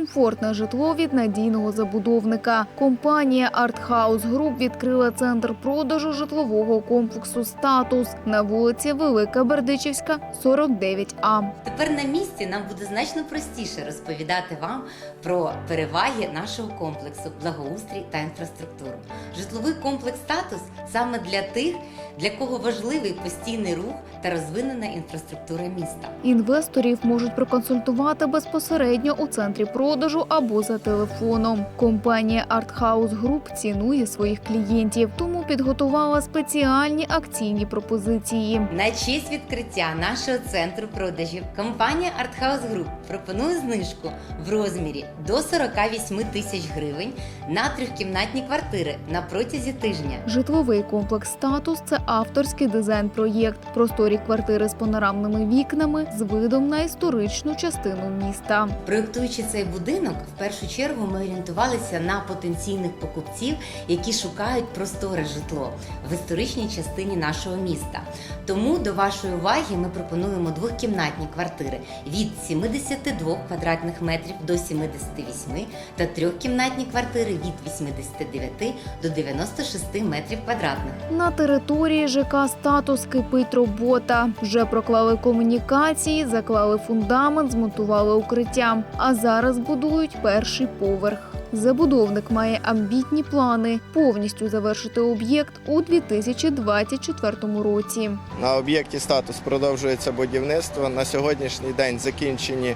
комфортне житло від надійного забудовника. Компанія Артхаус Груп відкрила центр продажу житлового комплексу Статус на вулиці Велика Бердичівська, 49А. Тепер на місці нам буде значно простіше розповідати вам про переваги нашого комплексу, благоустрій та інфраструктуру. Житловий комплекс статус саме для тих, для кого важливий постійний рух та розвинена інфраструктура міста. Інвесторів можуть проконсультувати безпосередньо у центрі продажу або за телефоном. Компанія Артхаус Group цінує своїх клієнтів, тому підготувала спеціальні акційні пропозиції. На честь відкриття нашого центру продажів компанія Артхаус Груп пропонує знижку в розмірі до 48 тисяч гривень на трьохкімнатні квартири на протязі тижня. Житловий комплекс Статус це авторський дизайн-проєкт. Просторі квартири з панорамними вікнами з видом на історичну частину міста. Проєктуючи цей будинок, в першу чергу ми орієнтувалися на потенційних покупців, які шукають просторе житло в історичній частині нашого міста. Тому до вашої уваги ми пропонуємо двохкімнатні квартири від 72 квадратних метрів до 78 та трьохкімнатні квартири від 89 до 96 метрів квадратних. На території ЖК Статус кипить робота. Вже проклали комунікації, заклали фундамент, змонтували укриття. А зараз будують перший поверх. Забудовник має амбітні плани повністю завершити об'єкт у 2024 році. На об'єкті статус продовжується будівництво. На сьогоднішній день закінчені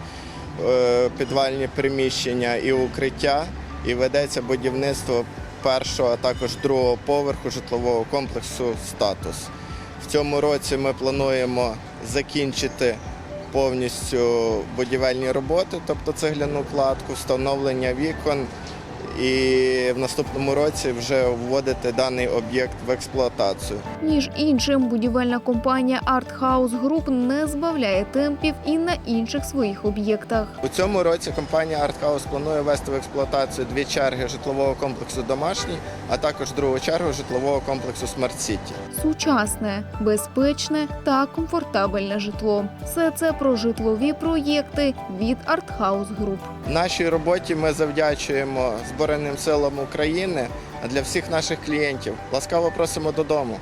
е, підвальні приміщення і укриття, і ведеться будівництво першого, а також другого поверху житлового комплексу статус. В цьому році ми плануємо закінчити повністю будівельні роботи, тобто цегляну кладку, встановлення вікон. І в наступному році вже вводити даний об'єкт в експлуатацію. Між іншим, будівельна компанія Артхаус Груп не збавляє темпів і на інших своїх об'єктах. У цьому році компанія Артхаус планує ввести в експлуатацію дві черги житлового комплексу Домашній, а також другу чергу житлового комплексу Смарт Сіті. Сучасне, безпечне та комфортабельне житло. Все це про житлові проєкти від Артхаус Груп. Нашій роботі ми завдячуємо Збройним силам України, а для всіх наших клієнтів ласкаво просимо додому.